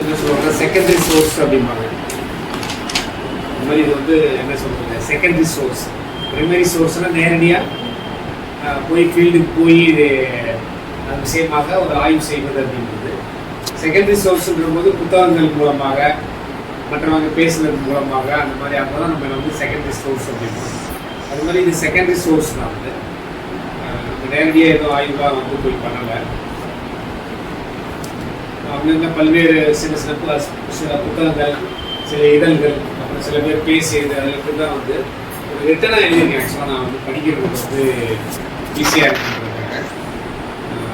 என்ன சொல்லுவாங்க secondary source அப்படிம்பாங்க. இந்த மாதிரி இது வந்து என்ன சொல்கிறது செகண்டரி சோர்ஸ் ப்ரைமரி சோர்ஸ்னால் நேரடியாக போய் ஃபீல்டுக்கு போய் இது விஷயமாக ஒரு ஆய்வு செய்வது அப்படின்றது. செகண்டரி சோர்ஸ்ன்ற போது புத்தகங்கள் மூலமாக மற்றவங்க பேசுறது மூலமாக அந்த மாதிரி அப்போ தான் நம்ம வந்து செகண்டரி சோர்ஸ் அப்படின்றோம் அது மாதிரி இது செகண்டரி சோர்ஸ் தான் வந்து நம்ம நேரடியாக ஏதோ ஆய்வாக வந்து போய் பண்ணலை. அங்கங்க பல்வேறு சின்ன சின்ன சில புத்தகங்கள் சில இதழ்கள் அப்புறம் சில பேர் பேசியது அதுக்கு தான் வந்து ஒரு ரிட்டனாக எழுதியிருக்கேன். ஆக்சுவலாக நான் வந்து படிக்கிறது வந்து ஈஸியாக இருக்குன்றதுக்காக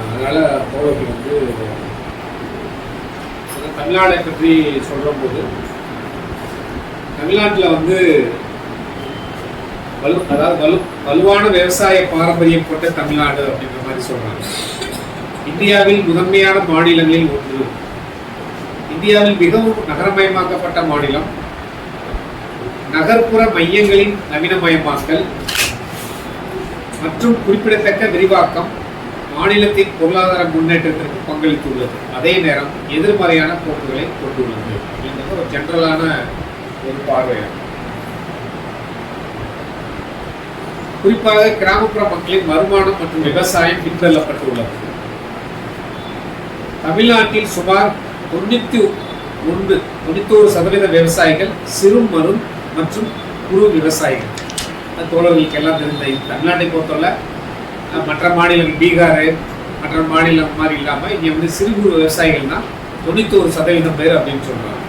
அதனால் போலோக்கு வந்து தமிழ்நாடை பற்றி சொல்கிற போது தமிழ்நாட்டில் வந்து வலு அதாவது வலு வலுவான விவசாய பாரம்பரியம் கொண்ட தமிழ்நாடு அப்படின்ற மாதிரி சொல்கிறாங்க இந்தியாவில் முதன்மையான மாநிலங்களில் ஒன்று. இந்தியாவில் மிகவும் நகரமயமாக்கப்பட்ட மாநிலம். நகர்ப்புற மையங்களின் நவீனமயமாக்கல். மற்றும் குறிப்பிடத்தக்க விரிவாக்கம் மாநிலத்தின் பொருளாதார முன்னேற்றத்திற்கு பங்களித்துள்ளது. அதே நேரம் எதிர்மறையான போக்குகளை கொண்டுள்ளது அப்படின்றது ஒரு ஜென்ரலான ஒரு பார்வையாகும். குறிப்பாக கிராமப்புற மக்களின் வருமானம் மற்றும் விவசாயம் பின்தள்ளப்பட்டுள்ளது. தமிழ்நாட்டில் சுமார் தொண்ணூத்தி ஒன்று தொண்ணூத்தோரு சதவீத விவசாயிகள் சிறு மறு மற்றும் குறு விவசாயிகள். தோழர்களுக்கு எல்லாம் தெரிந்த தமிழ்நாட்டை பொறுத்தவரை மற்ற மாநிலம் பீகார் மற்ற மாநிலம் மாதிரி இல்லாமல் இங்கே வந்து சிறு குறு விவசாயிகள்னா தொண்ணூத்தோரு சதவீதம் பேர் அப்படின்னு சொல்றாங்க.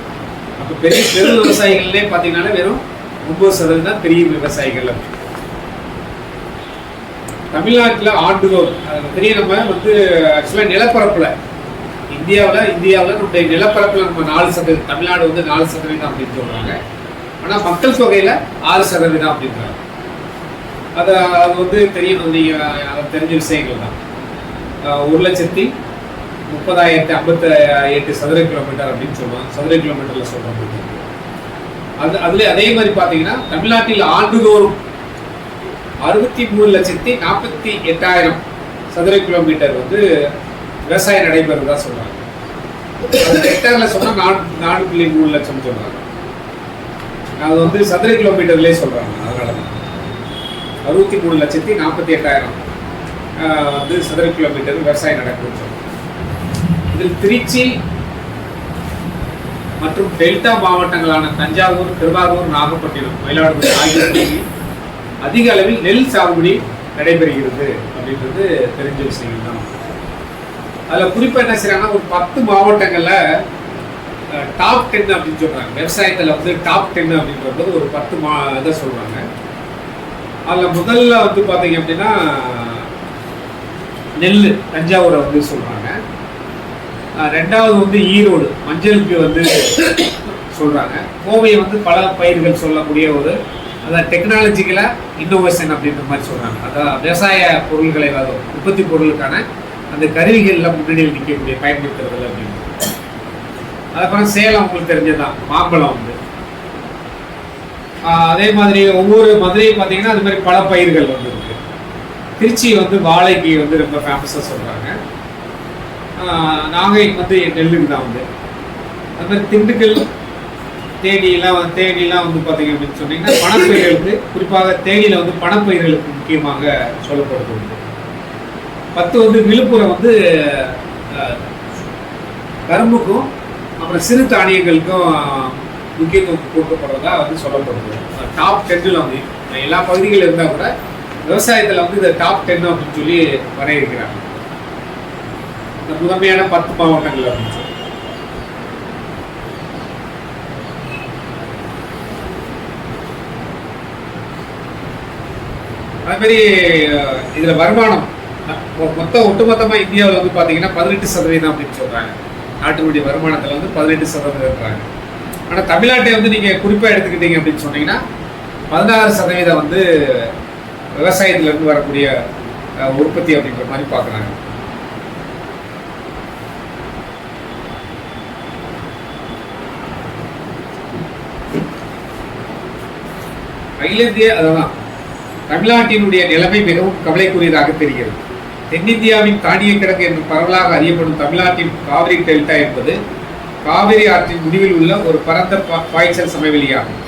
அப்போ பெரிய பெரு விவசாயிகள்லே பார்த்தீங்கன்னா வெறும் ஒம்பது சதவீதம் தான் பெரிய விவசாயிகள் அப்படின்னு. தமிழ்நாட்டில் ஆண்டுதோறும் அதை பெரிய நம்ம வந்து ஆக்சுவலாக நிலப்பரப்பில் இந்தியாவில் இந்தியாவில் நம்முடைய நிலப்பரப்பில் நம்ம நாலு சதவீதம் தமிழ்நாடு வந்து நாலு சதவீதம் அப்படின்னு சொல்கிறாங்க ஆனால் மக்கள் தொகையில் ஆறு சதவீதம் அப்படின்றாங்க அதை அது வந்து தெரியணும். நீங்கள் தெரிஞ்ச விஷயங்கள் தான். ஒரு லட்சத்தி முப்பதாயிரத்தி ஐம்பத்தி எட்டு சதுர கிலோமீட்டர் அப்படின்னு சொல்லுவாங்க. சதுர கிலோமீட்டரில் சொல்கிறாங்க அது அதில் அதே மாதிரி பார்த்தீங்கன்னா தமிழ்நாட்டில் ஆண்டுதோறும் அறுபத்தி மூணு லட்சத்தி நாற்பத்தி எட்டாயிரம் சதுர கிலோமீட்டர் வந்து விவசாயம் நடைபெறுறதா சொல்கிறாங்க ஹெக்டேரில் சொன்னா நாலு நாலு புள்ளி மூணு லட்சம் சொல்றாங்க. அது வந்து சதுர கிலோமீட்டர்லயே சொல்றாங்க அதனால தான். அறுபத்தி மூணு லட்சத்தி நாற்பத்தி எட்டாயிரம். ஆஹ், வந்து சதுர கிலோமீட்டர் விவசாயம் நடக்குதுன்னு இதில் திருச்சி மற்றும் டெல்டா மாவட்டங்களான தஞ்சாவூர் திருவாரூர் நாகப்பட்டினம் மயிலாடுதுறை ஆகியவற்றில் அதிக அளவில் நெல் சாகுபடி நடைபெறுகிறது அப்படின்றது தெரிஞ்ச விஷயங்கள் தான். அதில் குறிப்பாக என்ன செய்கிறாங்கன்னா ஒரு பத்து மாவட்டங்களில் டாப் டென் அப்படின்னு சொல்கிறாங்க விவசாயத்தில் வந்து டாப் டென் அப்படின்றது ஒரு பத்து மா இதை சொல்கிறாங்க அதில் முதல்ல வந்து பார்த்தீங்க அப்படின்னா நெல் தஞ்சாவூரை வந்து சொல்கிறாங்க ரெண்டாவது வந்து ஈரோடு மஞ்சளுக்கு வந்து சொல்கிறாங்க கோவையை வந்து பல பயிர்கள் சொல்லக்கூடிய ஒரு அதான் டெக்னாலஜிக்கலாக இன்னோவேஷன் அப்படின்ற மாதிரி சொல்கிறாங்க அதான் விவசாய பொருள்களை உற்பத்தி பொருளுக்கான அந்த கருவிகள்லாம் முன்னணியில் நிற்கக்கூடிய பயன்படுத்துறதில்ல அப்படின்னு அதுக்கப்புறம் சேலம் உங்களுக்கு தெரிஞ்சதுதான் மாம்பழம் வந்து. அதே மாதிரி ஒவ்வொரு மதுரையும் பார்த்தீங்கன்னா அது மாதிரி பல பயிர்கள் வந்து இருக்கு. திருச்சி வந்து வாழைக்கு வந்து ரொம்ப ஃபேமஸாக சொல்கிறாங்க நாகை வந்து நெல்லுக்கு தான் வந்து. அது மாதிரி திண்டுக்கல் தேனியெல்லாம் வந்து தேனியெல்லாம் வந்து பார்த்தீங்க அப்படின்னு சொன்னீங்கன்னா பணப்பயிர்களுக்கு குறிப்பாக தேனியில் வந்து பணப்பயிர்களுக்கு முக்கியமாக சொல்லப்படுது உண்டு. பத்து வந்து விழுப்புரம் வந்து கரும்புக்கும் அப்புறம் சிறு தானியங்களுக்கும் முக்கியத்துவம் கொடுக்கப்படுறதா வந்து சொல்லப்படுது. டாப் டென்னில் வந்து எல்லா பகுதிகளில் இருந்தால் கூட விவசாயத்தில் வந்து இந்த டாப் டென் அப்படின்னு சொல்லி வரையிருக்கிறாங்க இந்த முதன்மையான பத்து மாவட்டங்கள் அப்படின்னு சொல்லி. அதே மாதிரி வருமானம். மொத்த ஒட்டுமொத்தமாக இந்தியாவில் வந்து பார்த்தீங்கன்னா பதினெட்டு சதவீதம் அப்படின்னு சொல்கிறாங்க நாட்டினுடைய வருமானத்தில் வந்து பதினெட்டு சதவீதம் இருக்கிறாங்க ஆனால் தமிழ்நாட்டை வந்து நீங்கள் குறிப்பாக எடுத்துக்கிட்டீங்க அப்படின்னு சொன்னீங்கன்னா பதினாறு சதவீதம் வந்து விவசாயத்திலேருந்து வரக்கூடிய உற்பத்தி அப்படின்ற மாதிரி பார்க்குறாங்க அகில இந்திய அதான் தமிழ்நாட்டினுடைய நிலைமை மிகவும் கவலைக்குரியதாக தெரிகிறது. தென்னிந்தியாவின் தானிய கிழக்கு என்று பரவலாக அறியப்படும் தமிழ்நாட்டின் காவிரி டெல்டா என்பது காவிரி ஆற்றின் முடிவில் உள்ள ஒரு பரந்த பா- பாய்ச்சல் சமவெளியாகும்.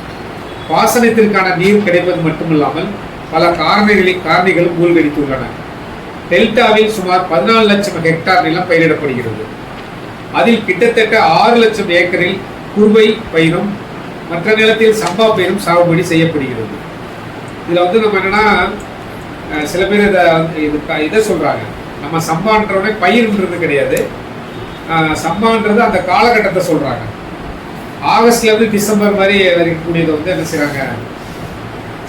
பாசனத்திற்கான நீர் கிடைப்பது மட்டுமல்லாமல் பல காரணிகளை காரணிகளும் மூழ்கடித்துள்ளன. டெல்டாவில் சுமார் பதினாலு லட்சம் ஹெக்டார் நிலம் பயிரிடப்படுகிறது. அதில் கிட்டத்தட்ட ஆறு லட்சம் ஏக்கரில் குறுவை பயிரும் மற்ற நிலத்தில் சம்பா பயிரும் சாகுபடி செய்யப்படுகிறது. இதில் வந்து நம்ம என்னன்னா சில பேர் இதை இது இதை சொல்கிறாங்க நம்ம சம்பான்றவனே பயிர்ன்றது கிடையாது. சம்பான்றது அந்த காலகட்டத்தை சொல்கிறாங்க ஆகஸ்ட்லேருந்து டிசம்பர் மாதிரி வரைக்கக்கூடியதை வந்து என்ன செய்கிறாங்க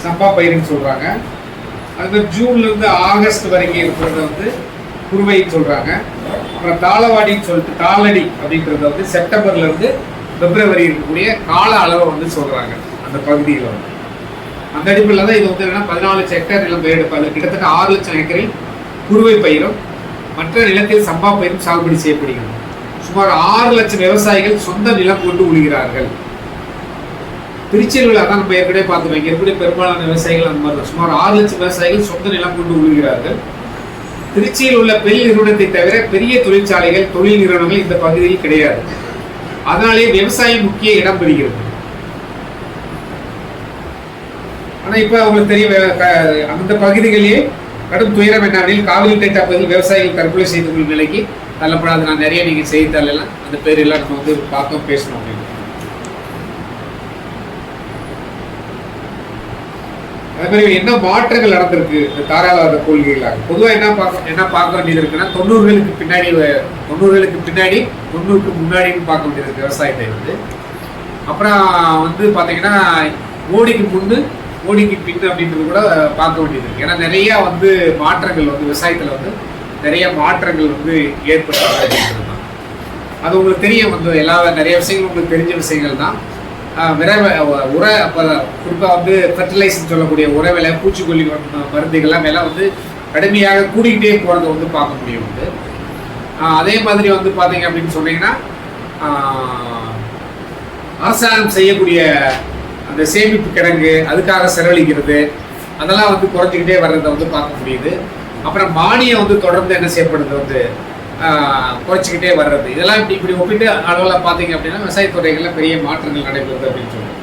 சம்பா பயிர்னு சொல்கிறாங்க அதுமாதிரி ஜூன்லேருந்து ஆகஸ்ட் வரைக்கும் இருக்கிறத வந்து குருவைன்னு சொல்கிறாங்க அப்புறம் தாளவாடின்னு சொல்லிட்டு தாளடி அப்படின்றத வந்து செப்டம்பர்லேருந்து பிப்ரவரி இருக்கக்கூடிய கால அளவை வந்து சொல்கிறாங்க அந்த பகுதியில் வந்து. அந்த அடிப்படையில் தான் இது வந்து என்னன்னா பதினாலு லட்சம் ஹெக்டேர் நிலம் பயிரெடுப்பாது கிட்டத்தட்ட ஆறு லட்சம் ஏக்கரில் குறுவை பயிரும் மற்ற நிலத்தில் சம்பா பயிரும் சாகுபடி செய்யப்படுகிறது. சுமார் ஆறு லட்சம் விவசாயிகள் சொந்த நிலம் கொண்டு உழுகிறார்கள். திருச்சியில் உள்ள அதான் நம்ம ஏற்கனவே பார்த்துருக்கோம் இங்கே இருக்கக்கூடிய பெரும்பாலான விவசாயிகள் அந்த மாதிரி தான் சுமார் ஆறு லட்சம் விவசாயிகள் சொந்த நிலம் கொண்டு உழுகிறார்கள். திருச்சியில் உள்ள பெரிய நிறுவனத்தை தவிர பெரிய தொழிற்சாலைகள் தொழில் நிறுவனங்கள் இந்த பகுதியில் கிடையாது. அதனாலேயே விவசாயம் முக்கிய இடம் பெறுகிறது. ஆனா இப்ப அவங்களுக்கு தெரிய அந்த பகுதிகளிலே கடும் துயரம் என்னவெனில் காவிரி டெல்டா பகுதியில் விவசாயிகள் தற்கொலை செய்து கொள்ளும் நிலைக்கு தள்ளப்படாது நான் நிறைய நீங்க செய்தித்தாள் எல்லாம் அந்த பேர் எல்லாம் நம்ம வந்து பார்த்தோம் பேசணும் அப்படின்னு. அதே மாதிரி என்ன மாற்றங்கள் நடந்திருக்கு? இந்த தாராளவாத கொள்கைகளாக பொதுவாக என்ன பார்க்க என்ன பார்க்க வேண்டியது இருக்குன்னா தொண்ணூறுகளுக்கு பின்னாடி தொண்ணூறுகளுக்கு பின்னாடி தொண்ணூறுக்கு முன்னாடின்னு பார்க்க வேண்டியது விவசாயத்தை வந்து. அப்புறம் வந்து பார்த்தீங்கன்னா மோடிக்கு முன்னு மோடிக்கு பின் அப்படின்றது கூட பார்க்க வேண்டியது. இருக்கு ஏன்னா நிறைய வந்து மாற்றங்கள் வந்து விவசாயத்தில் வந்து நிறைய மாற்றங்கள் வந்து ஏற்படுறது அது உங்களுக்கு தெரியும். வந்து எல்லா நிறைய விஷயங்கள் உங்களுக்கு தெரிஞ்ச விஷயங்கள் தான். விரை வ- உர அப்போ குறிப்பாக வந்து ஃபர்டிலைசர் சொல்லக்கூடிய உர விலை பூச்சிக்கொல்லி மருந்து- மருந்துகள்லாம் விலை வந்து கடுமையாக கூடிக்கிட்டே போகிறத வந்து பார்க்க முடியும் வந்து. அதே மாதிரி வந்து பார்த்தீங்க அப்படின்னு சொன்னீங்கன்னா அரசாங்கம் செய்யக்கூடிய அந்த சேமிப்பு கிடங்கு அதுக்காக செலவழிக்கிறது அதெல்லாம் வந்து குறைஞ்சிக்கிட்டே வர்றதை வந்து பார்க்க முடியுது. அப்புறம் மானியம் வந்து தொடர்ந்து என்ன செய்யப்படுது வந்து ஆஹ், குறைச்சிக்கிட்டே வர்றது. இதெல்லாம் இப்படி இப்படி ஒப்பிட்டு அளவில் பார்த்தீங்க அப்படின்னா விவசாயத்துறைகளில் பெரிய மாற்றங்கள் நடைபெறுது அப்படின்னு சொல்லுவோம்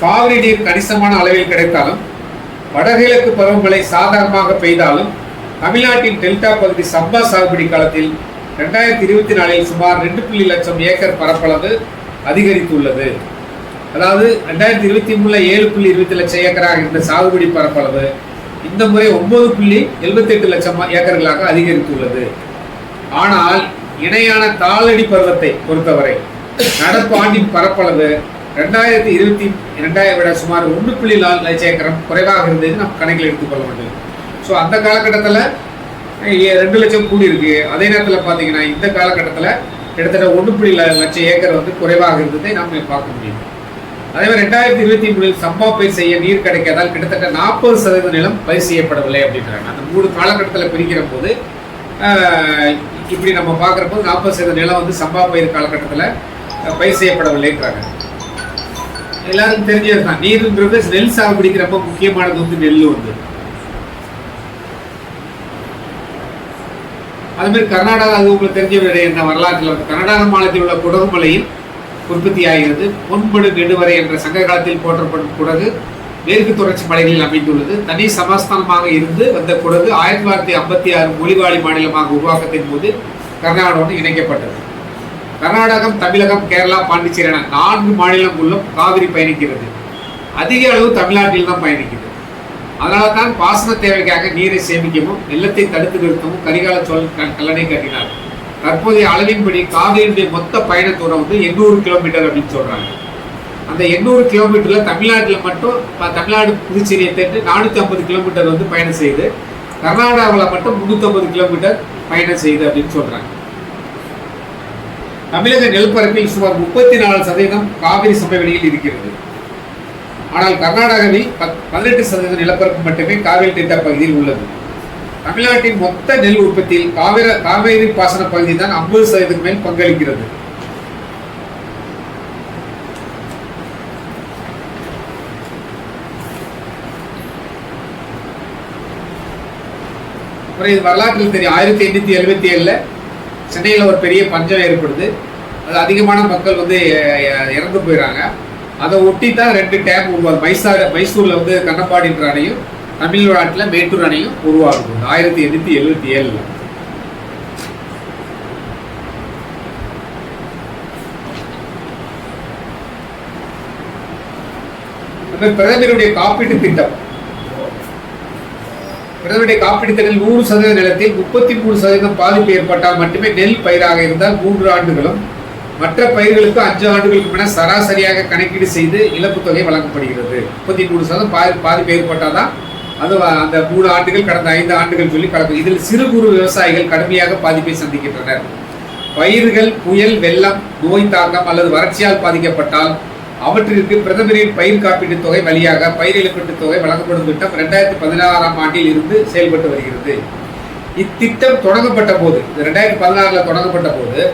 காவிரி நீர் கணிசமான அளவில் கிடைத்தாலும் வடகிழக்கு பருவமழை சாதாரணமாக பெய்தாலும் தமிழ்நாட்டின் டெல்டா பகுதி சம்பா சாகுபடி காலத்தில் ரெண்டாயிரத்தி இருபத்தி நாலில் சுமார் ரெண்டு புள்ளி லட்சம் ஏக்கர் பரப்பளவு அதிகரித்துள்ளது. அதாவது ரெண்டாயிரத்தி இருபத்தி மூணுல ஏழு புள்ளி இருபத்தி லட்சம் ஏக்கராக இருந்த சாகுபடி பரப்பளவு இந்த முறை ஒன்பது புள்ளி எழுபத்தெட்டு லட்சம் ஏக்கர்களாக அதிகரித்துள்ளது. ஆனால் இணையான தாளடி பருவத்தை பொறுத்தவரை நடப்பு ஆண்டின் பரப்பளவு ரெண்டாயிரத்தி இருபத்தி ரெண்டாயிரம் விட சுமார் ஒன்று புள்ளி நாலு லட்சம் ஏக்கரம் குறைவாக இருந்தது நம்ம கணக்கில் எடுத்துக்கொள்ள வேண்டும். ஸோ அந்த காலகட்டத்தில் ரெண்டு லட்சம் கூடி இருக்கு. அதே நேரத்தில் பார்த்தீங்கன்னா இந்த காலகட்டத்தில் கிட்டத்தட்ட ஒன்று புள்ளி லட்சம் ஏக்கர் வந்து குறைவாக இருந்ததை நாம் பார்க்க முடியும். அதே மாதிரி ரெண்டாயிரத்தி இருபத்தி மூணில் சம்பா பயிர் செய்ய நீர் கிடைக்காதால் கிட்டத்தட்ட நாற்பது சதவீத நிலம் பயிர் செய்யப்படவில்லை அப்படின்றாங்க. அந்த மூணு காலகட்டத்தில் பிரிக்கிற போது இப்படி நம்ம பார்க்குறப்போ நாற்பது சதவீத நிலம் வந்து சம்பா பயிர் காலகட்டத்தில் பயிர் செய்யப்படவில்லைன்றாங்க. எல்லாருக்கும் தெரிஞ்சது தான் நீர்ன்றது நெல் சாகுபடிக்கிறப்ப முக்கியமானது வந்து நெல் வந்து. அது மாதிரி கர்நாடகா அது உங்களுக்கு தெரிஞ்ச என்ன வரலாற்றில் வந்து கர்நாடக மாநிலத்தில் உள்ள குடகுமலையில் உற்பத்தியாகிறது. உற்பத்தி ஆகிறது பொன்படு நெடுவரை என்ற சங்க காலத்தில் போற்றப்படும் குடகு மேற்கு தொடர்ச்சி மலைகளில் அமைந்துள்ளது. தனி சமஸ்தானமாக இருந்து வந்த குடகு ஆயிரத்தி தொள்ளாயிரத்தி ஐம்பத்தி ஆறு மொழிவாழி மாநிலமாக உருவாக்கத்தின் போது கர்நாடகாவோடு இணைக்கப்பட்டது. கர்நாடகம் தமிழகம் கேரளா பாண்டிச்சேரி என நான்கு மாநிலங்களும் காவிரி பயணிக்கிறது. அதிக அளவு தமிழ்நாட்டில் தான் பயணிக்கிறது அதனால தான் பாசன தேவைக்காக நீரை சேமிக்கவும் நிலத்தை தடுத்து நிறுத்தவும் கரிகால சோழன் கல்லணை கட்டினார். தற்போதைய அளவின்படி காவிரியுடைய மொத்த பயண தூரம் வந்து எண்ணூறு கிலோமீட்டர் அப்படின்னு சொல்கிறாங்க அந்த எண்ணூறு கிலோமீட்டரில் தமிழ்நாட்டில் மட்டும் தமிழ்நாடு புதுச்சேரியை தேட்டு நானூற்றி ஐம்பது கிலோமீட்டர் வந்து பயணம் செய்யுது கர்நாடகாவில் மட்டும் முந்நூற்றம்பது கிலோமீட்டர் பயணம் செய்யுது அப்படின்னு சொல்கிறாங்க தமிழக நெல்பரப்பில் சுமார் முப்பத்தி நாலு சதவீதம் காவிரி சமவெளியில் இருக்கிறது. ஆனால் கர்நாடகாவில் பத்- பதினெட்டு சதவீத நிலப்பரப்பு மட்டுமே காவிரி டெல்டா பகுதியில் உள்ளது. தமிழ்நாட்டின் மொத்த நெல் உற்பத்தியில் காவிர காவேரி பாசன பகுதி தான் ஐம்பது சதவீதம் மேல் பங்களிக்கிறது. அப்புறம் இது வரலாற்றில் தெரியும். ஆயிரத்தி எண்ணூற்றி எழுபத்தி ஏழுல சென்னையில் ஒரு பெரிய பஞ்சம் ஏற்படுது. அது அதிகமான மக்கள் வந்து இறந்து போயிடறாங்க அதை ஒட்டி தான் ரெண்டு டேம் உருவாகுது. மைசார் மைசூரில் வந்து கண்ணப்பாடின்ற அணையும் தமிழ்நாட்டில் மேட்டூர் அணையும் உருவாகுது ஆயிரத்தி எண்ணூற்றி எழுபத்தி ஏழில். பிரதமருடைய காப்பீட்டு திட்டம். பிரதமருடைய காப்பீட்டு திட்டத்தில் நூறு சதவீத நிலத்தில் முப்பத்தி மூணு சதவீதம் பாதிப்பு ஏற்பட்டால் மட்டுமே நெல் பயிராக இருந்தால் மூன்று ஆண்டுகளும் மற்ற பயிர்களுக்கு அஞ்சு ஆண்டுகளுக்கு என சராசரியாக கணக்கீடு செய்து இழப்பு தொகை வழங்கப்படுகிறது. முப்பத்தி மூணு சதவீதம் பாதி பாதிப்பு ஏற்பட்டால் தான் அது அந்த மூணு ஆண்டுகள் கடந்த ஐந்து ஆண்டுகள் சொல்லி கலக்கும் இதில் சிறு குறு விவசாயிகள் கடுமையாக பாதிப்பை சந்திக்கின்றனர். பயிர்கள் புயல் வெள்ளம் நோய் தாக்கம் அல்லது வறட்சியால் பாதிக்கப்பட்டால் அவற்றிற்கு பிரதமரின் பயிர் காப்பீட்டு தொகை வழியாக பயிர் இழப்பீட்டுத் தொகை வழங்கப்படும் திட்டம் ரெண்டாயிரத்தி பதினாறாம் ஆண்டில் இருந்து செயல்பட்டு வருகிறது. இத்திட்டம் தொடங்கப்பட்ட போது ரெண்டாயிரத்தி பதினாறில் தொடங்கப்பட்ட போது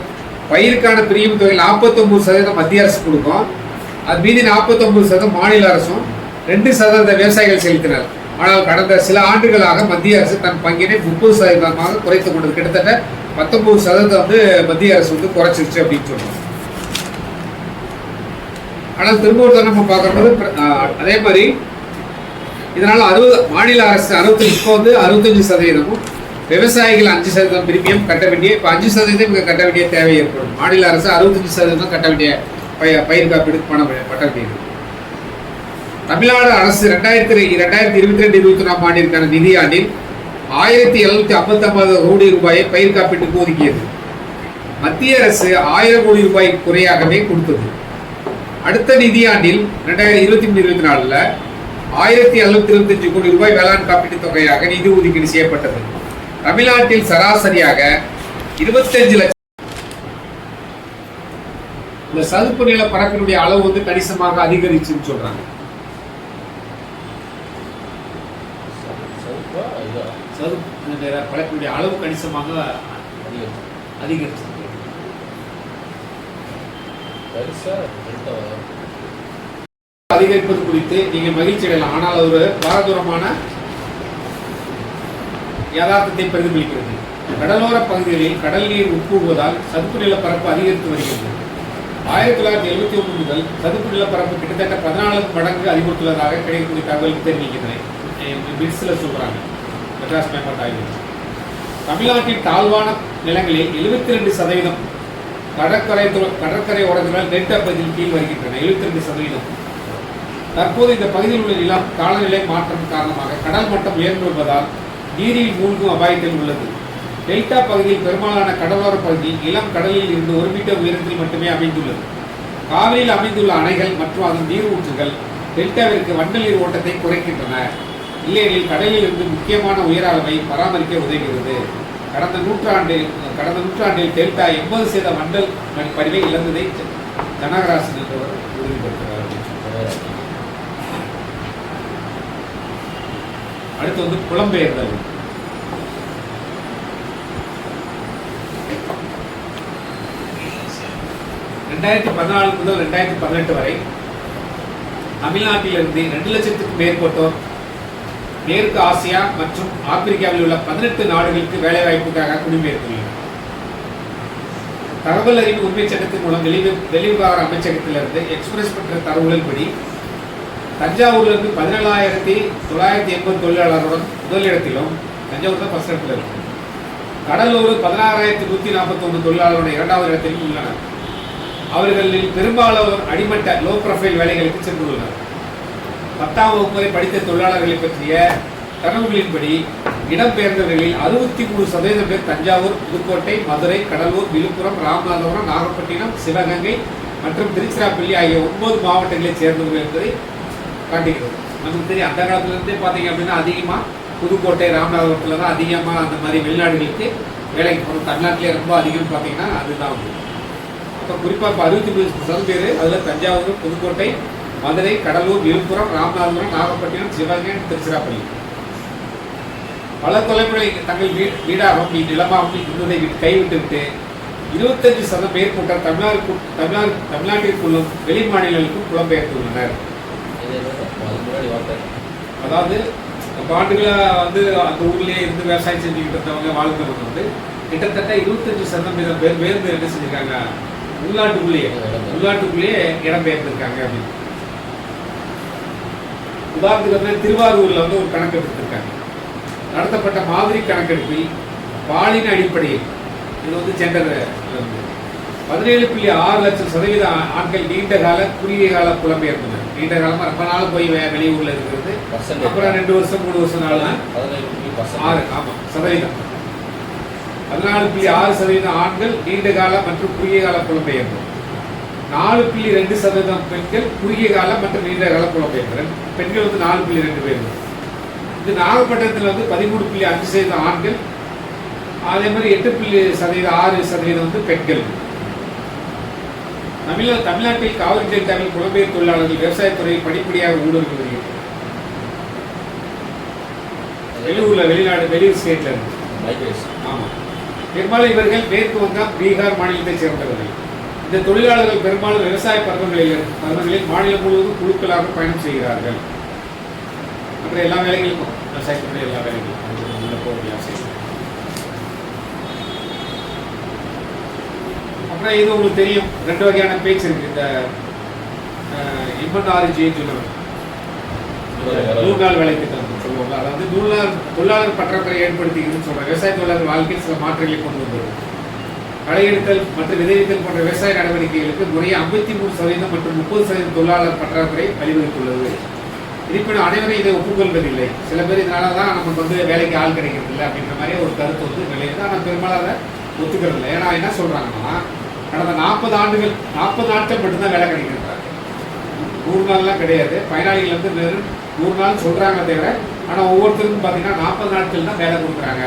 பயிருக்கான பிரியும் தொகை 49% சதவீதம் மத்திய அரசு கொடுக்கும். அது மீதி 49% சதவீதம் மாநில அரசும் ரெண்டு சதவீத விவசாயிகள் செலுத்தினர். ஆனால் கடந்த சில ஆண்டுகளாக மத்திய அரசு தன் பங்கினை முப்பது சதவீதமாக குறைத்துக் கொண்டது. கிட்டத்தட்ட பத்தொன்பது சதவீதம் வந்து மத்திய அரசு வந்து குறைச்சிருச்சு அப்படின்னு சொல்லுவாங்க ஆனால் திரும்ப ஒரு நம்ம பார்க்கும்போது அதே மாதிரி இதனால் அறுபது மாநில அரசு அறுபத்தஞ்சு இப்போ வந்து அறுபத்தஞ்சு சதவீதமும் விவசாயிகள் அஞ்சு சதவீதம் பிரிமியம் கட்ட வேண்டிய இப்போ அஞ்சு சதவீதம் இங்கே கட்ட வேண்டிய தேவை ஏற்படும். மாநில அரசு அறுபத்தஞ்சு சதவீதம் கட்ட வேண்டிய பய பயிர் காப்பீடு பணம் கட்ட வேண்டியது. தமிழ்நாடு அரசு ரெண்டாயிரத்தி ரெண்டாயிரத்தி இருபத்தி ரெண்டு இருபத்தி ஒன்றாம் ஆண்டிற்கான நிதியாண்டில் ஆயிரத்தி எழுநூத்தி ஐம்பத்தி ஒன்பது கோடி ரூபாயை பயிர் காப்பீட்டுக்கு ஒதுக்கியது. மத்திய அரசு ஆயிரம் கோடி ரூபாய் குறையாகவே கொடுத்தது. அடுத்த நிதியாண்டில் ரெண்டாயிரத்தி இருபத்தி மூணு இருபத்தி நாலுல ஆயிரத்தி எழுநூத்தி இருபத்தஞ்சு கோடி ரூபாய் வேளாண் காப்பீட்டுத் தொகையாக நிதி ஒதுக்கீடு செய்யப்பட்டது. தமிழ்நாட்டில் சராசரியாக இருபத்தஞ்சு லட்சம் இந்த சதுப்பு நில பரப்பினுடைய அளவு வந்து கணிசமாக அதிகரிச்சுன்னு சொல்றாங்க சவுப்பா இதா நில பரப்பினுடைய அளவு கணிசமாக அதிகரிச்சு அதிகரிப்பது குறித்து நீங்கள் மகிழ்ச்சி அடையலாம். ஆனால் ஒரு பாரதூரமான யதார்த்தத்தை பிரதிபலிக்கிறது. கடலோர பகுதிகளில் கடல் நீர் உட்புகுவதால் சதுப்பு நிலப்பரப்பு அதிகரித்து வருகிறது. ஆயிரத்தி தொள்ளாயிரத்தி எழுபத்தி ஒன்று முதல் சதுப்பு நிலப்பரப்பு கிட்டத்தட்ட பதினாலு மடங்கு அதிகரித்துள்ளதாக கிடைக்கக்கூடிய தகவல் தெரிவிக்கின்றன. பிட்ஸில் சொல்றாங்க. மெட்ராஸ் மேம்பாட்டு ஆய்வு தமிழ்நாட்டின் தாழ்வான நிலங்களில் எழுபத்தி ரெண்டு சதவீதம் கடற்கரை கடற்கரை ஓரங்களால் டெல்டா பகுதியில் கீழ் வருகின்றன. எழுபத்தி ரெண்டு சதவீதம். தற்போது இந்த பகுதியில் உள்ள நிலம் காலநிலை மாற்றம் காரணமாக கடல் மட்டம் உயர்ந்து வருவதால் நீரில் மூழ்கும் அபாயத்தில் உள்ளது. டெல்டா பகுதியில் பெரும்பாலான கடலோர பகுதி இளம் கடலில் இருந்து ஒரு மீட்டர் உயரத்தில் மட்டுமே அமைந்துள்ளது. காவிரியில் அமைந்துள்ள அணைகள் மற்றும் அதன் நீர் ஊற்றுகள் டெல்டாவிற்கு வண்டல் நீர் ஓட்டத்தை குறைக்கின்றன. இல்லையெனில் கடலில் இருந்து முக்கியமான உயர அளவை பராமரிக்க உதவுகிறது. கடந்த நூற்றாண்டில் கடந்த நூற்றாண்டில் டெல்டா எண்பது சதவீத மண்டல் பதிவை இழந்ததை ஜ- என்பவர் உறுதிப்படுத்துகிறார். அடுத்து வந்து புலம்பெயர்தல் ரெண்டாயிரத்தி பதினாலு முதல் ரெண்டாயிரத்தி பதினெட்டு வரை தமிழ்நாட்டிலிருந்து ரெண்டு லட்சத்துக்கும் மேற்பட்டோர் மேற்கு ஆசியா மற்றும் ஆப்பிரிக்காவில் உள்ள பதினெட்டு நாடுகளுக்கு வேலைவாய்ப்புக்காக குடிபெயர்ந்துள்ளனர் தகவல் அறிவு உரிமை சட்டத்தின் மூலம் வெளிவு வெளிவிவகார அமைச்சகத்திலிருந்து எக்ஸ்பிரஸ் பெற்ற தரவுகளின்படி தஞ்சாவூரிலிருந்து பதினேழாயிரத்தி தொள்ளாயிரத்தி எண்பது தொழிலாளருடன் முதலிடத்திலும் தஞ்சாவூர் தான் ஃபஸ்ட் இடத்துல இருக்கும் கடலூர் பதினாறாயிரத்தி நூற்றி நாற்பத்தொன்று தொழிலாளர்களுடைய இரண்டாவது இடத்திலும் உள்ளனர். அவர்களில் பெரும்பாலோர் அடிமட்ட லோ ப்ரொஃபைல் வேலைகளுக்கு சென்றுள்ளனர். பத்தாம் வகுப்பு வரை படித்த தொழிலாளர்களை பற்றிய தகவல்களின்படி இடம்பெயர்ந்தவர்களில் அறுபத்தி மூணு சதவீதம் பேர் தஞ்சாவூர் புதுக்கோட்டை மதுரை கடலூர் விழுப்புரம் ராமநாதபுரம் நாகப்பட்டினம் சிவகங்கை மற்றும் திருச்சிராப்பள்ளி ஆகிய ஒன்பது மாவட்டங்களைச் சேர்ந்தவர்கள் என்பதை காட்டுகிறது நமக்கு தெரியும் அந்த காலத்துல இருந்தே பார்த்தீங்க அப்படின்னா அதிகமாக புதுக்கோட்டை ராமநாதபுரத்தில் தான் அதிகமாக அந்த மாதிரி வெளிநாடுகளுக்கு வேலைக்கு போகிறோம் தமிழ்நாட்டிலே ரொம்ப அதிகம் பார்த்தீங்கன்னா அதுதான். வந்து அப்போ குறிப்பாக இப்போ அறுபத்தி மூணு சதவீதம் பேர் அதில் தஞ்சாவூர் புதுக்கோட்டை மதுரை கடலூர் விழுப்புரம் ராமநாதபுரம் நாகப்பட்டினம் சிவகங்கை திருச்சிராப்பள்ளி. பல தொலைமுறை தங்கள் வீ வீடாகவும் நிலமாகவும் இருந்ததை கைவிட்டு விட்டு இருபத்தஞ்சு சதம் மேற்பட்ட தமிழ்நாடு தமிழ்நாடு தமிழ்நாட்டிற்குள்ளும் வெளி மாநிலங்களுக்கும் புலம்பெயர்ந்துள்ளனர் அதாவது ரொம்ப வந்து அந்த ஊர்லயே இருந்து விவசாயம் செஞ்சுக்கிட்டு இருந்தவங்க வாழ்ந்தவங்க வந்து கிட்டத்தட்ட இருபத்தஞ்சு சதவீதம் பேர் பேருந்து என்ன செஞ்சிருக்காங்க? உள்நாட்டுக்குள்ளேயே உள்நாட்டுக்குள்ளேயே இடம்பெயர்ந்திருக்காங்க அப்படின்னு. உதாரணத்துக்கு திருவாரூர்ல வந்து ஒரு கணக்கெடுப்பு எடுத்திருக்காங்க நடத்தப்பட்ட மாதிரி கணக்கெடுப்பில் பாலின அடிப்படையில் இது வந்து ஜெண்டர் பதினேழு புள்ளி ஆறு லட்சம் சதவீத ஆண்கள் நீண்ட கால குறுகிய கால புலம்பெயர்ந்தனர். நீண்ட காலமா ரொம்ப நாள் போய் வெளியூர்ல இருக்கிறது. அப்புறம் ரெண்டு வருஷம் மூணு வருஷம் நாள் ஆறு ஆமா சதவீதம். பதினாலு புள்ளி ஆறு சதவீதம் ஆண்கள் நீண்ட கால மற்றும் குறுகிய கால புலம்பெயர்ந்தோர் நாலு புள்ளி ரெண்டு சதவீதம் பெண்கள் குறுகிய கால மற்றும் நீண்ட கால புலம்பெயர்ந்தனர் பெண்கள் வந்து நாலு புள்ளி ரெண்டு பேர். இது நாகப்பட்டினத்தில் வந்து பதிமூணு புள்ளி அஞ்சு சதவீதம் ஆண்கள். அதே மாதிரி எட்டு புள்ளி சதவீதம் ஆறு சதவீதம் வந்து பெண்கள். தமிழ தமிழ்நாட்டில் காவிரி டெல்டாவில் புலம்பெயர் தொழிலாளர்கள் விவசாயத்துறையில் படிப்படியாக ஊடுருவி வருகிறது. வெளியூர்ல வெளிநாடு வெளியூர் ஸ்டேட்ல இருந்து. மைக்ரேஷன் ஆமா. பெரும்பாலும் இவர்கள் மேற்கு வங்கம் பீகார் மாநிலத்தைச் சேர்ந்தவர்கள். இந்த தொழிலாளர்கள் பெரும்பாலும் விவசாய பருவங்களில் பருவங்களில் மாநிலம் முழுவதும் குழுக்களாக பயணம் செய்கிறார்கள். மற்ற எல்லா வேலைகளுக்கும் விவசாயத்துடைய எல்லா வேலைகளுக்கும் உள்ள போக செய்யும் அப்புறம் இது உங்களுக்கு தெரியும் ரெண்டு வகையான பேச்சு இருக்கு. இந்த இம்மன் ஆரிஜின்னு சொல்லுவாங்க நூறு நாள் வேலை திட்டம் சொல்லுவாங்க. அதாவது நூறு நாள் தொழிலாளர் பற்றாக்குறை ஏற்படுத்திக்கிறதுன்னு சொல்றாங்க. விவசாய தொழிலாளர் வாழ்க்கையில் சில மாற்றங்களை கொண்டு வந்தது களையெடுத்தல் மற்றும் விதைவித்தல் போன்ற விவசாய நடவடிக்கைகளுக்கு முறையே ஐம்பத்தி மூணு சதவீதம் மற்றும் முப்பது சதவீதம் தொழிலாளர் பற்றாக்குறை வழிவகுத்துள்ளது இருப்பினும் அனைவரும் இதை ஒப்புக்கொள்வதில்லை. சில பேர் இதனால தான் நமக்கு வந்து வேலைக்கு ஆள் கிடைக்கிறது இல்லை அப்படின்ற மாதிரி ஒரு கருத்து வந்து நிலையுது ஆனால் பெரும்பாலும் அதை ஒத்துக்கிறது இல்லை ஏன்னா என்ன சொல்கிறாங்கன்னா கடந்த நாற்பது ஆண்டுகள் நாற்பது நாட்கள் மட்டும்தான் வேலை கிடைக்கிறாங்க நூறு நாள்லாம் கிடையாது. பயனாளிகள் வந்து வெறும் நூறு நாள் சொல்கிறாங்க தவிர ஆனால் ஒவ்வொருத்தருக்கும் பார்த்தீங்கன்னா நாற்பது நாட்கள் தான் வேலை கொடுக்குறாங்க.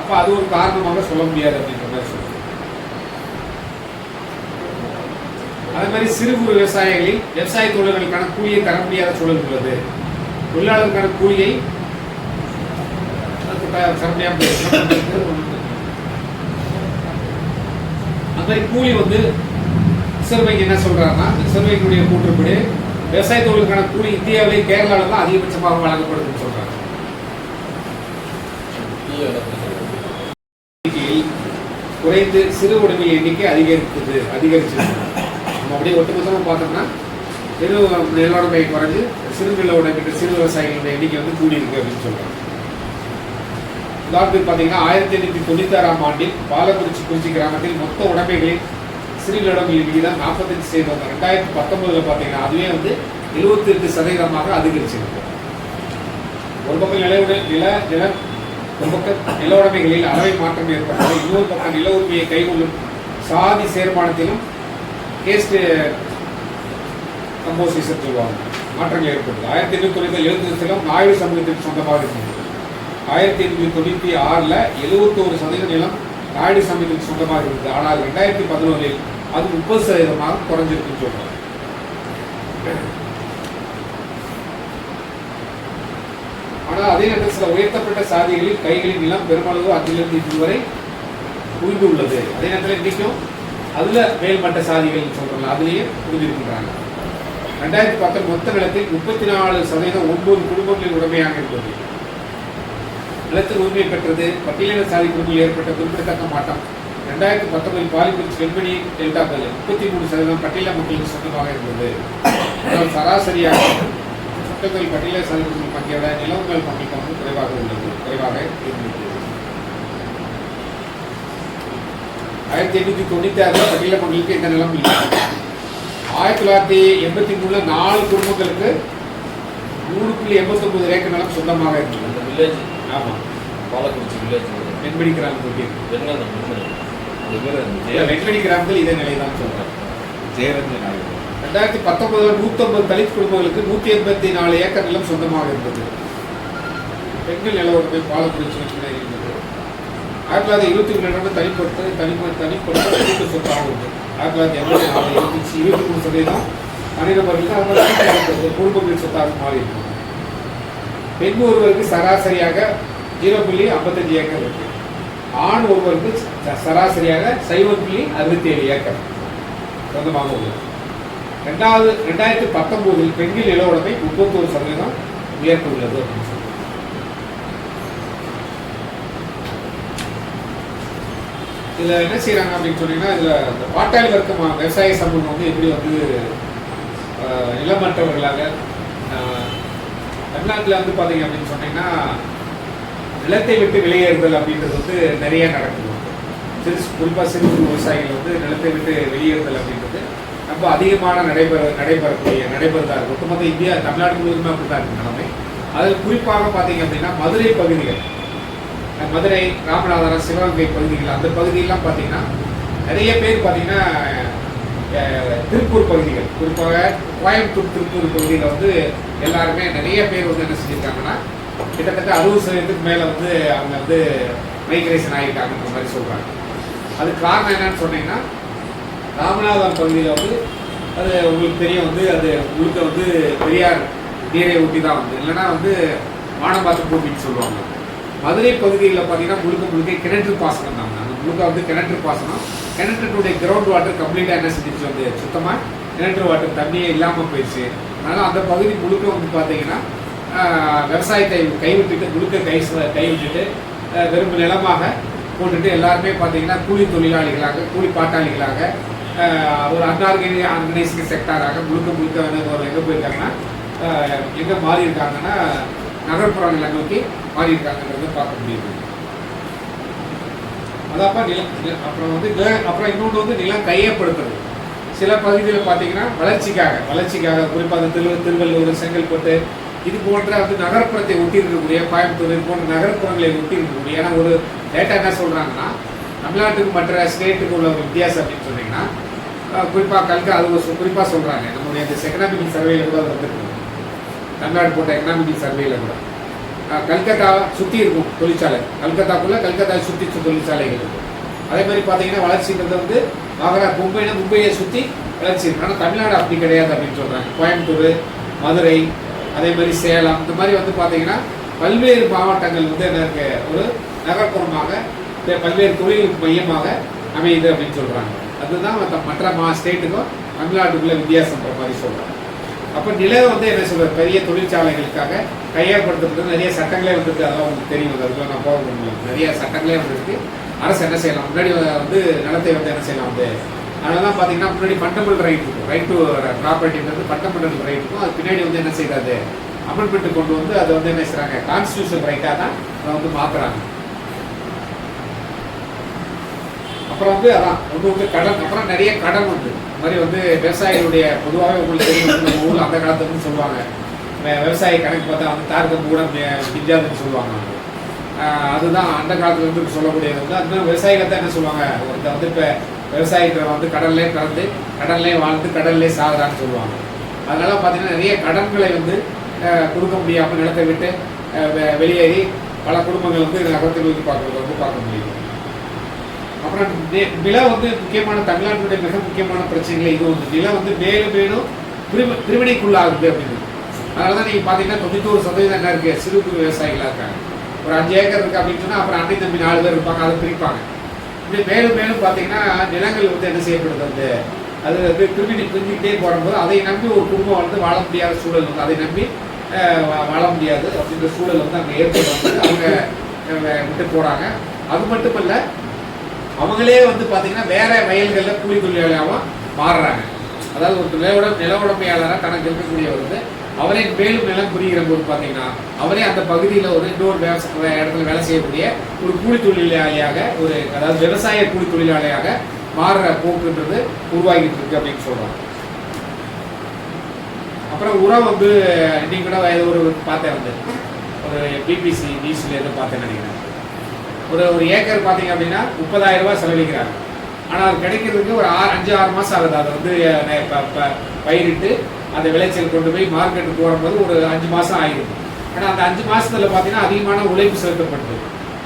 அப்போ அது ஒரு காரணமாக சொல்ல முடியாது அப்படின்ற மாதிரி சொல்லுவாங்க அதே மாதிரி சிறு குறு விவசாயிகளில் விவசாய தொழில்களுக்கான கூலியை தர முடியாத சூழல் உள்ளது. தொழிலாளருக்கான கூலியை அந்த மாதிரி கூலி வந்து ரிசர்வ் வங்கி என்ன சொல்றாங்கன்னா ரிசர்வ் வங்கியுடைய கூற்றுப்படி விவசாய தொழிலுக்கான கூலி இந்தியாவிலே கேரளாவில் தான் அதிகபட்சமாக வழங்கப்படுதுன்னு சொல்றாங்க. குறைந்து சிறு உடைமை எண்ணிக்கை அதிகரித்தது அதிகரிச்சிருக்கு. நம்ம அப்படியே ஒட்டுமொத்தமாக பார்த்தோம்னா சிறு நிலவுடைமை குறைஞ்சு சிறு நில கிட்ட சிறு விவசாயிகளோட எண்ணிக்கை வந்து கூடியிருக்கு அப்படின்னு சொல்கிறாங்க உதாரணத்துக்கு பார்த்தீங்கன்னா ஆயிரத்தி எண்ணூற்றி தொண்ணூத்தாறாம் ஆண்டில் பாலக்குறிச்சி குறிச்சி கிராமத்தில் மொத்த உடைமைகளின் சிறு நிலவுகளின் விகிதம் நாற்பத்தஞ்சு சதவீதம். ரெண்டாயிரத்தி பத்தொன்பதுல பார்த்தீங்கன்னா அதுவே வந்து எழுபத்தி எட்டு சதவீதமாக அதிகரிச்சிருக்கு. ஒரு பக்கம் நில நில நில ஒரு பக்கம் நில உடைமைகளில் அளவை மாற்றம் ஏற்பட்டது இன்னொரு பக்கம் நில உரிமையை கைகொள்ளும் சாதி சேர்மானத்திலும் கேஸ்ட் கம்போசிஷன் சொல்லுவாங்க மாற்றங்கள் ஏற்படுது. ஆயிரத்தி எண்ணூத்தி தொண்ணூத்தி எழுபத்தி நாயுடு சமூகத்திற்கு சொந்தமாக இருந்தது. ஆயிரத்தி எண்ணூத்தி தொண்ணூற்றி ஆறில் எழுபத்தோரு சதவீத நிலம் நாயுடு சமூகத்திற்கு சொந்தமாக இருந்தது. ஆனால் ரெண்டாயிரத்தி பதினொன்றில் அது முப்பது சதவீதமாக குறைஞ்சிருக்குன்னு சொல்கிறாங்க ஆனால் அதே நேரத்தில் சில உயர்த்தப்பட்ட சாதிகளில் கைகளின் நிலம் பெருமளவு அதிலிருந்து இதுவரை குவிந்து உள்ளது அதே நேரத்தில் இன்றைக்கும் அதில் மேல்மட்ட சாதிகள் சொல்றாங்க அதுலேயே புரிஞ்சிருக்கின்றாங்க. ரெண்டாயிரத்தி பத்து மொத்த நிலத்தில் முப்பத்தி நாலு சதவீதம் ஒன்பது குடும்பங்களின் உடமையாக இருந்தது. நிலத்தின் உரிமை பெற்றது பட்டியலின சாதி குழுவில் ஏற்பட்ட குறிப்பிடத்தக்க மாட்டம் ரெண்டாயிரத்தி பத்தொன்பதில் பாலிமர் செல்மணி பகுதி முப்பத்தி மூணு சதவீதம் பட்டியல மக்களுக்கு சொந்தமாக இருந்தது. சராசரியாக சட்டத்தில் பட்டியல சாதி குழுவில் பங்கை நிலவுகள் நிலவுங்கள் வந்து குறைவாக உள்ளது குறைவாக இருந்தது. ஆயிரத்தி எண்ணூத்தி தொண்ணூத்தி ஆறுல பட்டியல மக்களுக்கு இந்த நிலம் இல்லை. ஆயிரத்தி தொள்ளாயிரத்தி எண்பத்தி மூணுல நாலு குடும்பங்களுக்கு மூணு புள்ளி எண்பத்தி ஒன்பது ஏக்கர் நிலம் சொந்தமாக இருந்தது. அந்த வில்லேஜ் ஆமா. பாலக்குறிச்சி வில்லேஜ் வெண்மணி கிராமத்துக்கு வெண்மணி கிராமத்தில் இதே நிலைதான் சொல்றேன். ஜெயரஞ்சன் நாயுடு. ரெண்டாயிரத்தி பத்தொன்பதுல நூத்தம்பது தலித் குடும்பங்களுக்கு நூத்தி எண்பத்தி நாலு ஏக்கர் நிலம் சொந்தமாக இருந்தது. பெண்கள் நில உரிமை பாலக்குறிச்சி ஆயிரத்தி தொள்ளாயிரத்தி இருபத்தி ரெண்டு தனிப்பட்டு தனிப்பட்ட தனிப்பட்ட கூட்டு சொத்தாகவும் இருக்குது ஆயிரத்தி தொள்ளாயிரத்தி எண்பத்தி நாலு இருபத்தி இருபத்தி மூணு சதவீதம் தனிநபர்களுக்கு அவங்க குடும்பங்கள் சொத்தாக மாறி பெண் ஒருவருக்கு சராசரியாக ஜீரோ புள்ளி ஐம்பத்தஞ்சு ஏக்கர் இருக்கு. ஆண் ஒருவருக்கு ச- சராசரியாக சைவம் புள்ளி அறுபத்தி ஏழு ஏக்கர் சொந்தமாக உள்ளது ரெண்டாவது ரெண்டாயிரத்தி பத்தொன்பதில் பெண்கள் நில உடைமை முப்பத்தோரு சதவீதம் உயர்ந்துள்ளது அப்படின்னு இதில் என்ன செய்கிறாங்க அப்படின்னு சொன்னீங்கன்னா இதில் இந்த பாட்டாளி வர்க்கம் விவசாய சமூகம் வந்து எப்படி வந்து ஆஹ், நிலமற்றவர்களாக தமிழ்நாட்டில் வந்து பார்த்தீங்க அப்படின்னு சொன்னீங்கன்னா நிலத்தை விட்டு வெளியேறுதல் அப்படின்றது வந்து நிறைய நடக்குது. சிறு குறிப்பாக சிறு குறு விவசாயிகள் வந்து நிலத்தை விட்டு வெளியேறுதல் அப்படின்றது ரொம்ப அதிகமான நடைபெற நடைபெறக்கூடிய நடைபெறதா இருக்கு ஒட்டுமொத்த இந்தியா தமிழ்நாடு முழுவதுமே அப்படி தான் இருக்கு. நிலைமை அதில் குறிப்பாக பார்த்தீங்க அப்படின்னா மதுரை பகுதிகள். மதுரை ராமநாதபுரம் சிவகங்கை பகுதிகள் அந்த பகுதியெல்லாம் பார்த்தீங்கன்னா நிறைய பேர் பார்த்தீங்கன்னா திருப்பூர் பகுதிகள். குறிப்பாக கோயம்புத்தூர் திருப்பூர் பகுதியில் வந்து எல்லாருமே நிறைய பேர் வந்து என்ன செஞ்சுருக்காங்கன்னா கிட்டத்தட்ட அறுபது சதவீதத்துக்கு மேலே வந்து அவங்க வந்து மைக்ரேஷன் ஆகிட்டாங்கன்ற மாதிரி சொல்கிறாங்க அதுக்கு காரணம் என்னன்னு சொன்னீங்கன்னா ராமநாதபுரம் பகுதியில் வந்து அது உங்களுக்கு தெரியும் வந்து அது முழுக்க வந்து பெரியார் நீரை ஊட்டி தான் வந்து. இல்லைன்னா வந்து வானம்பாத்து பூமின்னு சொல்லுவாங்க. மதுரை பகுதியில் பார்த்தீங்கன்னா முழுக்க முழுக்க கிணற்று பாசனம் தான். அந்த முழுக்க வந்து கிணற்று பாசனம். கிணற்றுடைய கிரவுண்ட் வாட்டர் கம்ப்ளீட்டாக என்ன செஞ்சிச்சு வந்து? சுத்தமாக கிணற்று வாட்டர் தண்ணியே இல்லாமல் போயிடுச்சு அதனால் அந்த பகுதி முழுக்க வந்து பார்த்தீங்கன்னா விவசாயத்தை கைவிட்டுட்டு முழுக்க கை கைவிட்டுட்டு வெறும் நிலமாக போட்டுட்டு எல்லாருமே பார்த்தீங்கன்னா கூலி தொழிலாளிகளாக கூலி பாட்டாளிகளாக ஒரு அன்ஆர்கனை ஆர்கனைஸ்டு செக்டாராக முழுக்க முழுக்க வந்து ஒரு எங்கே போயிருக்காங்கன்னா எங்கே மாறி இருக்காங்கன்னா நகர்ப்புறங்களை நோக்கி மாறி இருக்காங்கன்றத பார்க்க முடியுது. அதாப்பா நிலம் அப்புறம் வந்து அப்புறம் இன்னொன்று வந்து நிலம் கையப்படுத்துறது சில பகுதியில் பார்த்தீங்கன்னா வளர்ச்சிக்காக வளர்ச்சிக்காக குறிப்பாக அந்த திரு திருவள்ளூர் செங்கல்பட்டு இது போன்ற வந்து நகர்ப்புறத்தை ஒட்டி இருக்கக்கூடிய கோயம்புத்தூர் இது போன்ற நகர்ப்புறங்களை ஒட்டி இருக்கக்கூடிய ஏன்னா ஒரு டேட்டா என்ன சொல்கிறாங்கன்னா தமிழ்நாட்டுக்கு மற்ற ஸ்டேட்டுக்கு உள்ள ஒரு வித்தியாசம் அப்படின்னு சொன்னீங்கன்னா குறிப்பாக கல்கா அது ஒரு குறிப்பாக சொல்கிறாங்க நம்முடைய இந்த எக்கனாமிக்கல் சர்வேல கூட அது வந்துருக்கு தமிழ்நாடு போட்ட எக்கனாமிக்கல் சர்வேல கூட. கல்கத்தா சுற்றி இருக்கும் தொழிற்சாலை. கல்கத்தாக்குள்ளே கல்கத்தாவை சுற்றி தொழிற்சாலைகள் இருக்கும். அதே மாதிரி பார்த்தீங்கன்னா வளர்ச்சிங்கிறது வந்து மகரா மும்பைனா மும்பையை சுற்றி வளர்ச்சி இருக்குது ஆனால் தமிழ்நாடு அப்படி கிடையாது அப்படின்னு சொல்கிறாங்க கோயம்புத்தூர் மதுரை அதே மாதிரி சேலம் இந்த மாதிரி வந்து பார்த்தீங்கன்னா பல்வேறு மாவட்டங்கள் வந்து என்ன இருக்கு ஒரு நகர்ப்புறமாக பல்வேறு தொழில் மையமாக அமையுது அப்படின்னு சொல்கிறாங்க அதுதான் மற்ற மா ஸ்டேட்டுக்கும் தமிழ்நாட்டுக்குள்ளே வித்தியாசம்ன்ற மாதிரி சொல்கிறாங்க அப்போ நிலம் வந்து என்ன சொல்கிறது பெரிய தொழிற்சாலைகளுக்காக கையகப்படுத்துறது நிறைய சட்டங்களே வந்துருக்கு. அதெல்லாம் உங்களுக்கு தெரியும். அதுக்குள்ள நான் போக முடியும் நிறைய சட்டங்களே வந்துருக்கு. அரசு என்ன செய்யலாம்? முன்னாடி வந்து நிலத்தை வந்து என்ன செய்யலாம்? வந்து அதனால தான் பார்த்தீங்கன்னா முன்னாடி ஃபண்டமெண்டல் ரைட் இருக்கும். ரைட் டு ப்ராப்பர்ட்டின்றது ஃபண்டமெண்டல் ரைட் இருக்கும். அது பின்னாடி வந்து என்ன செய்யறது? அமெண்ட்மெண்ட் கொண்டு வந்து அதை வந்து என்ன செய்கிறாங்க கான்ஸ்டியூஷன் ரைட்டாக தான் அதை வந்து மாற்றுறாங்க அப்புறம் வந்து அதான் ஒன்று வந்து கடன் அப்புறம் நிறைய கடன் உண்டு. இந்த மாதிரி வந்து விவசாயிகளுடைய பொதுவாகவே உங்களுக்கு தெரியும் நம்ம ஊரில் அந்த காலத்துல சொல்லுவாங்க. விவசாய கணக்கு பார்த்தா வந்து தாருக்கு கூட பிஞ்சாதுன்னு சொல்லுவாங்க. அதுதான் அந்த காலத்துல இருந்து சொல்லக்கூடியது வந்து அது மாதிரி விவசாயிகள் தான் என்ன சொல்லுவாங்க? ஒருத்த வந்து இப்போ விவசாயிகளை வந்து கடல்லே கலந்து கடல்லே வாழ்ந்து கடல்லே சாகுறான்னு சொல்லுவாங்க. அதனால பார்த்தீங்கன்னா நிறைய கடன்களை வந்து கொடுக்க முடியாமல் நிலத்தை விட்டு வெ- வெளியேறி பல குடும்பங்கள் வந்து நகரத்தை நோக்கி பார்க்கறது வந்து பார்க்க முடியும் அப்புறம் நி- நிலம் வந்து முக்கியமான தமிழ்நாட்டுடைய மிக முக்கியமான பிரச்சனைகள் இது வந்து. நிலம் வந்து மேலும் மேலும் பிரிவு பிரிவினைக்குள்ளாகுது அப்படின்னு. அதனால தான் நீங்கள் பார்த்தீங்கன்னா தொண்ணூத்தோரு சதவீதம் என்ன இருக்குது சிறு குறு விவசாயிகளாக இருக்காங்க. ஒரு அஞ்சு ஏக்கர் இருக்குது அப்படின்னு சொன்னால் அப்புறம் அண்ணன் தம்பி நாலு பேர் இருப்பாங்க அதை பிரிப்பாங்க. இப்படி மேலும் மேலும் பார்த்தீங்கன்னா நிலங்கள் வந்து என்ன செய்யப்படுது வந்து அது வந்து பிரிவினை பிரிஞ்சுக்கிட்டே போடும்போது அதை நம்பி ஒரு குடும்பம் வந்து வாழ முடியாத சூழல் வந்து அதை நம்பி வாழ முடியாது அப்படின்ற சூழல் வந்து அங்கே ஏற்பட்டு வந்து அவங்க விட்டு போகிறாங்க அது மட்டும் இல்லை அவங்களே வந்து பார்த்தீங்கன்னா வேற வயல்களில் கூலி தொழிலாளியாகவும் மாறுறாங்க. அதாவது ஒரு நிலவுட நில உடமையாளராக தனக்கு இருக்கக்கூடியவர் வந்து அவரே மேலும் நிலம் புரிகிற போது பார்த்தீங்கன்னா அவரே அந்த பகுதியில் ஒரு இன்னொரு விவசாய இடத்துல வேலை செய்யக்கூடிய ஒரு கூலி தொழிலாளியாக ஒரு அதாவது விவசாய கூலி தொழிலாளியாக மாறுற போக்குன்றது உருவாகிட்டு இருக்கு அப்படின்னு சொல்கிறாங்க அப்புறம் உரம் வந்து இன்னைக்கு கூட ஏதோ ஒரு பார்த்தேன் வந்து. ஒரு பிபிசி நியூஸில் எதுவும் பார்த்தேன் நினைக்கிறேன். ஒரு ஒரு ஏக்கர் பார்த்தீங்க அப்படின்னா முப்பதாயிரம் ரூபாய் செலவழிக்கிறாங்க. ஆனால் அது கிடைக்கிறதுக்கு ஒரு ஆறு அஞ்சு ஆறு மாதம் ஆகுது. அதை வந்து பயிரிட்டு அந்த விளைச்சல் கொண்டு போய் மார்க்கெட்டுக்கு வரும்போது ஒரு அஞ்சு மாதம் ஆகிடுது ஆனால் அந்த அஞ்சு மாதத்தில் பார்த்தீங்கன்னா அதிகமான உழைப்பு செலுத்தப்படுது.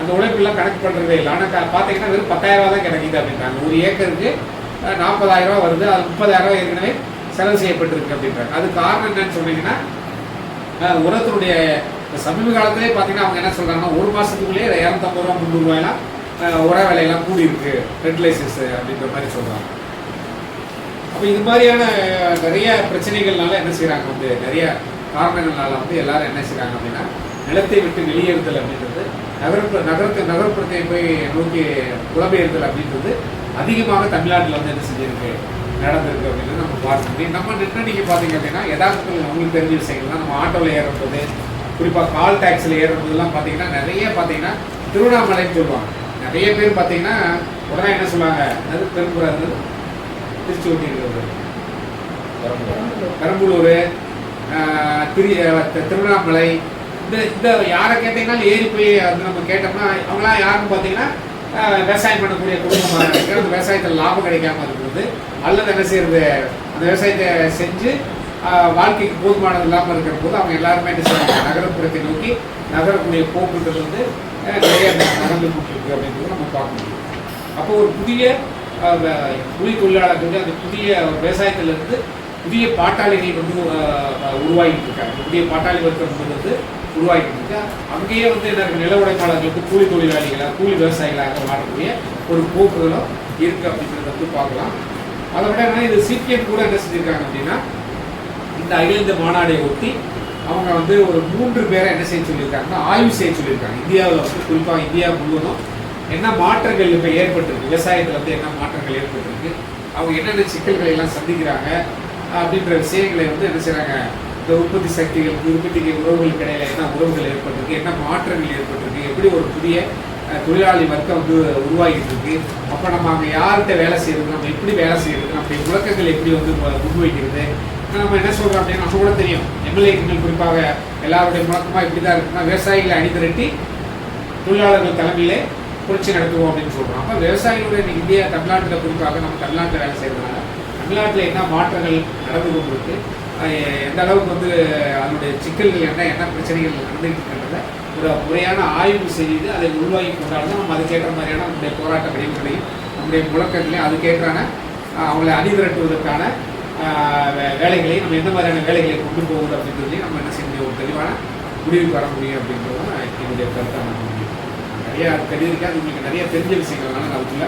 அந்த உழைப்பெல்லாம் கணக்கு பண்ணுறதே இல்லை. ஆனால் பார்த்தீங்கன்னா வெறும் பத்தாயிரம் ரூபா தான் கிடைக்குது அப்படின்றாங்க. ஒரு ஏக்கருக்கு நாற்பதாயிரம் ரூபா வருது. அது 30000 ரூபாய் ஏற்கனவே செலவு செய்யப்பட்டிருக்கு அப்படின்றாங்க. அது காரணம் என்னன்னு சொன்னீங்கன்னா உரத்தினுடைய இப்போ சமீப காலத்திலே பார்த்தீங்கன்னா அவங்க என்ன சொல்றாங்கன்னா ஒரு மாசத்துக்குள்ளேயே இரநூத்தம்பது ரூபா முந்நூறு ரூபாயெல்லாம் உர விலையெல்லாம் கூடி இருக்கு ஃபெர்டிலைசர்ஸ் அப்படின்ற மாதிரி சொல்றாங்க. அப்போ இது மாதிரியான நிறைய பிரச்சனைகள்னால என்ன செய்கிறாங்க வந்து நிறைய காரணங்கள்னால வந்து எல்லாரும் என்ன செய்கிறாங்க அப்படின்னா நிலத்தை விட்டு வெளியேறுதல் அப்படின்றது நகர்ப்புற நகரத்து நகர்ப்புறத்தை போய் நோக்கி புலம்பெயர்தல் அப்படின்றது அதிகமாக தமிழ்நாட்டில் வந்து என்ன செஞ்சிருக்கு நடந்திருக்கு அப்படின்னு நம்ம பார்க்க முடியும் நம்ம நின்று நீங்கள் பார்த்தீங்க அப்படின்னா யதார்த்தத்தில் உங்களுக்கு தெரிஞ்ச விஷயங்கள் தான் நம்ம ஆட்டோவில் ஏறும்போது குறிப்பாக கால் டாக்ஸில் ஏறும்போதெல்லாம் பார்த்தீங்கன்னா நிறைய பார்த்தீங்கன்னா திருவண்ணாமலைன்னு சொல்லுவாங்க. நிறைய பேர் பார்த்தீங்கன்னா உடனே என்ன சொல்லுவாங்க? அது பெரும்புறாரு திருச்சி ஒட்டி இருக்கிறது. பெரம்பலூர். ஆஹ், திரு திருவண்ணாமலை. இந்த இந்த யாரை கேட்டீங்கன்னாலும் ஏறி போய் அது நம்ம கேட்டோம்னா அவங்களாம் யாருன்னு பார்த்தீங்கன்னா விவசாயம் பண்ணக்கூடிய குடும்பமாக இருக்கு அந்த விவசாயத்தில் லாபம் கிடைக்காம இருக்கிறது. அல்லது என்ன செய்யறது? அந்த விவசாயத்தை செஞ்சு வாழ்க்கைக்கு போதுமானது இல்லாமல் இருக்கிற போது அவங்க எல்லாருமே என்ன செய்வாங்க? நகரப்புறத்தை நோக்கி நகரக்கூடிய போக்குன்றது வந்து நிறைய நடந்து கொண்டிருக்கு அப்படின்றது நம்ம பார்க்க முடியும். அப்போ ஒரு புதிய கூலி தொழிலாளர்கள் வந்து அந்த புதிய விவசாயத்திலிருந்து புதிய பாட்டாளிகள் வந்து உருவாகிட்டு இருக்காங்க. புதிய பாட்டாளி வர்க்கம் வந்து உருவாகிட்டு இருக்கு. அங்கேயே வந்து என்ன இருக்கு, நில உடைப்பாளர்களுக்கு கூலி தொழிலாளிகளாக கூலி விவசாயிகளாக மாறக்கூடிய ஒரு போக்குகளும் இருக்குது அப்படின்றத வந்து பார்க்கலாம். அதை விட என்னன்னா இது சிபிஎம் கூட என்ன செஞ்சுருக்காங்க அப்படின்னா இந்த அகில இந்திய மாநாடை ஒட்டி அவங்க வந்து ஒரு மூன்று பேரை என்ன செய்ய சொல்லியிருக்காங்கன்னா ஆய்வு செய்ய சொல்லியிருக்காங்க. இந்தியாவில் வந்து குறிப்பாக இந்தியா முழுவதும் என்ன மாற்றங்கள் இப்போ ஏற்பட்டிருக்கு விவசாயத்தில் வந்து என்ன மாற்றங்கள் ஏற்பட்டிருக்கு அவங்க என்னென்ன சிக்கல்களை எல்லாம் சந்திக்கிறாங்க அப்படின்ற விஷயங்களை வந்து என்ன செய்கிறாங்க இந்த உற்பத்தி சக்திகளுக்கு உற்பத்திக்கு உறவுகளுக்கு இடையில என்ன உறவுகள் ஏற்பட்டிருக்கு என்ன மாற்றங்கள் ஏற்பட்டிருக்கு எப்படி ஒரு புதிய தொழிலாளி வர்க்கம் வந்து உருவாகிட்டு இருக்கு அப்போ நம்ம அங்கே யார்கிட்ட வேலை செய்யறது நம்ம எப்படி வேலை செய்யறது நம்முடைய முழக்கங்கள் எப்படி வந்து முன்வைக்கிறது நம்ம என்ன சொல்கிறோம் அப்படின்னு நம்ம கூட தெரியும். எம்எல்ஏக்கள் குறிப்பாக எல்லாருடைய முழக்கமாக இப்படி தான் இருக்குன்னா விவசாயிகளை அணிதிரட்டி தொழிலாளர்கள் தலைமையிலே புரட்சி நடத்துவோம் அப்படின்னு சொல்கிறோம் அப்போ விவசாயிகளுடைய இந்தியா தமிழ்நாட்டில் குறிப்பாக நம்ம தமிழ்நாட்டில் வேலை செய்கிறதுனால தமிழ்நாட்டில் என்ன மாற்றங்கள் நடந்து கொண்டிருக்கு எந்த அளவுக்கு வந்து அதனுடைய சிக்கல்கள் என்ன என்ன பிரச்சனைகள் நடந்துகிட்டு இருக்கின்றத ஒரு முறையான ஆய்வு செய்து அதை உருவாக்கி கொண்டாலும் நம்ம அதுக்கேற்ற மாதிரியான நம்முடைய போராட்ட வடிவங்களையும் நம்முடைய முழக்கங்களையும் அதுக்கேற்றான அவங்களை அணிதிரட்டுவதற்கான வேலைகளை நம்ம எந்த மாதிரியான வேலைகளை கொண்டு போகுது அப்படின்றதையும் நம்ம என்ன செய்ய முடியும்? ஒரு தெளிவான முடிவுக்கு வர முடியும் அப்படின்றது என்னுடைய கருத்தாக நான் முடியும் நிறையா தெரிஞ்சிருக்கேன். அது உங்களுக்கு நிறைய தெரிஞ்ச விஷயங்கள்னால நான் அதுக்குள்ள